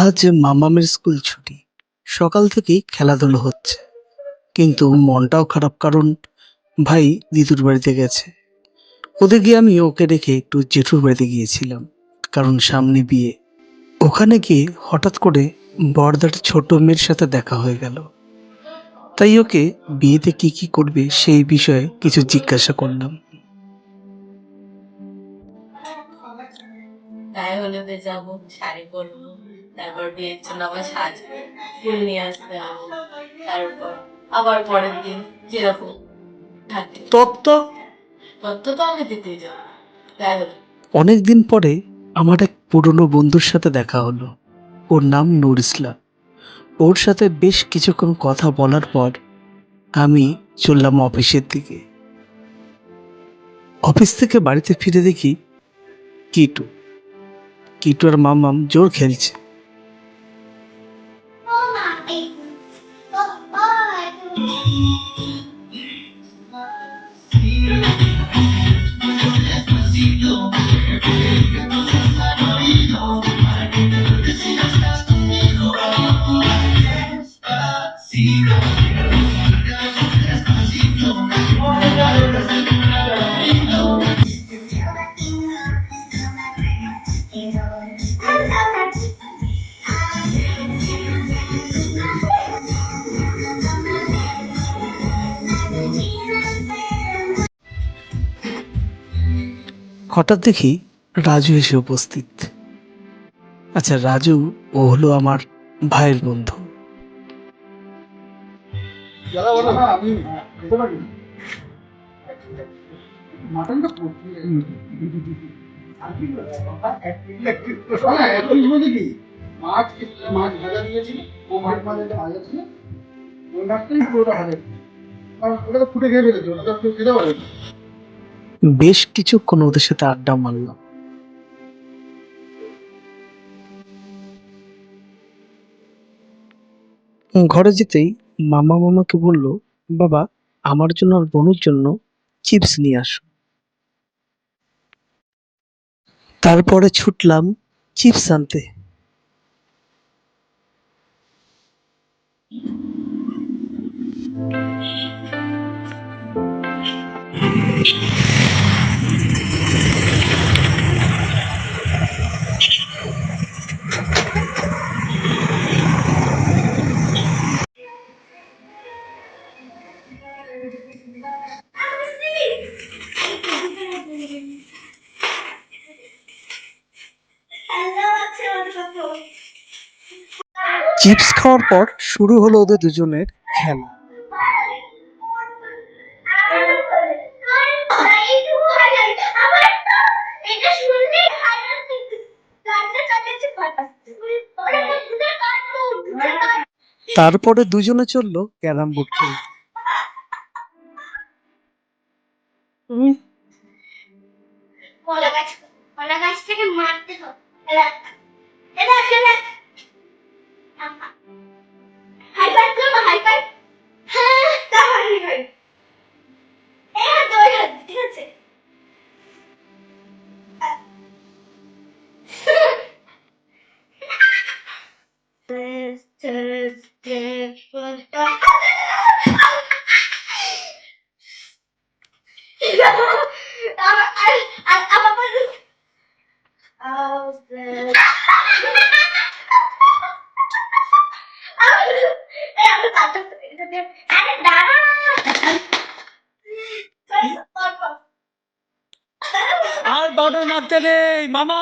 আজ মামামের স্কুল ছুটি। সকাল থেকেই খেলাধুলো হচ্ছে। কিন্তু মনটাও খারাপ কারণ ভাই দিদুর বাড়িতে গেছে। ওদের গিয়ে আমি ওকে রেখে একটু জেঠুর বাড়িতে গিয়েছিলাম, কারণ সামনে বিয়ে। ওখানে গিয়ে হঠাৎ করে বড়দার ছোট মেয়ের সাথে দেখা হয়ে গেল। তাই ওকে বিয়েতে কি কি করবে সেই বিষয়ে কিছু জিজ্ঞাসা করলাম। গায়ে হলুদে যাব, শাড়ি পরবো। তারপর বিয়ের জন্য আবার সাজবো ফুল নিয়ে আসতে হবে তারপর আবার পরের দিন যেরকম তত্ত্ব? তত্ত্ব তো আমি দিতেই যাব। অনেক দিন পরে আমার এক পুরনো বন্ধুর সাথে দেখা হলো। ওর নাম নূর ইসলাম ওর সাথে বেশ কিছুক্ষণ কথা বলার পর আমি চললাম অফিসের দিকে। অফিস থেকে বাড়িতে ফিরে দেখি কিটু। কিটু আর মামাম জোর খেলছে। হঠাৎ দেখি রাজু এসে উপস্থিত। আচ্ছা রাজু ও হলো আমার ভাইয়ের বন্ধু। মাছ মাছ ভাজা দিয়েছিল ও মাছ ভাজাটা ভাজা ছিল ওই মাছটাই পুরোটা ভাজা কারণ ওটা তো ফুটে খেয়ে ফেলেছে ওটা তো কেউ খেতে পারে বেশ কিছুক্ষণ ওদের সাথে আড্ডা মারলাম। ঘরে যেতেই মামা মামাকে বলল, বাবা, আমার জন্য আর বোনের জন্য চিপস নিয়ে আসো। তারপরে ছুটলাম চিপস আনতে। চিপস খাওয়ার পর শুরু হলো ওদের দুজনের খেলা। তারপরে দুজনে চলল ক্যারাম বোর্ড খেলতে। কলা গাছ কলা গাছ থেকে মারতে হবে। এলা আরে দাঁড়া আর বাউডার মারতে নেই মামা।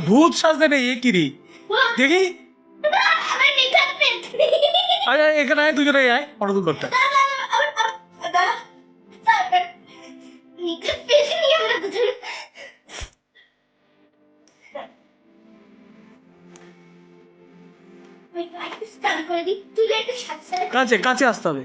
ভূত সাজতে নেই এ কি রে? দেখি। আরে এখানে আয় দুজনে আয় অনেকদূর করতে কাছে কাছে আসতে হবে।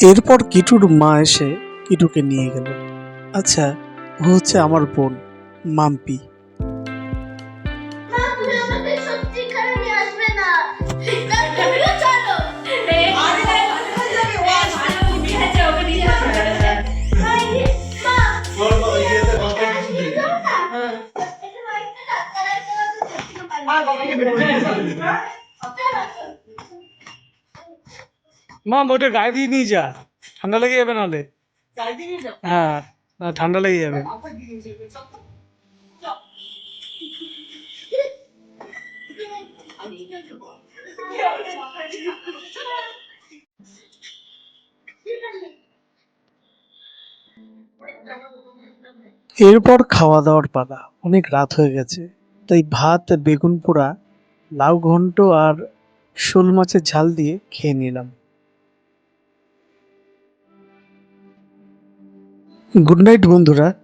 এরপর কিটুর মা এসে কিটুকে নিয়ে গেল। আচ্ছা ও হচ্ছে আমার বোন মাম্পি। মা তুমি মা ওটা গায়ে দিয়ে নিয়ে যা। ঠান্ডা লেগে যাবে নাহলে। হ্যাঁ না ঠান্ডা লেগে যাবে। এরপর খাওয়া দাওয়ার পালা। অনেক রাত হয়ে গেছে। তাই ভাত বেগুন পোড়া লাউ ঘন্ট আর শোল মাছের ঝাল দিয়ে খেয়ে নিলাম। গুড নাইট বন্ধুরা।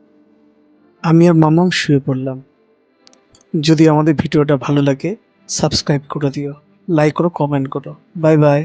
আমি আর মামাম শুয়ে পড়লাম। যদি আমাদের ভিডিওটা ভালো লাগে সাবস্ক্রাইব করে দিও। লাইক করো কমেন্ট করো। Bye bye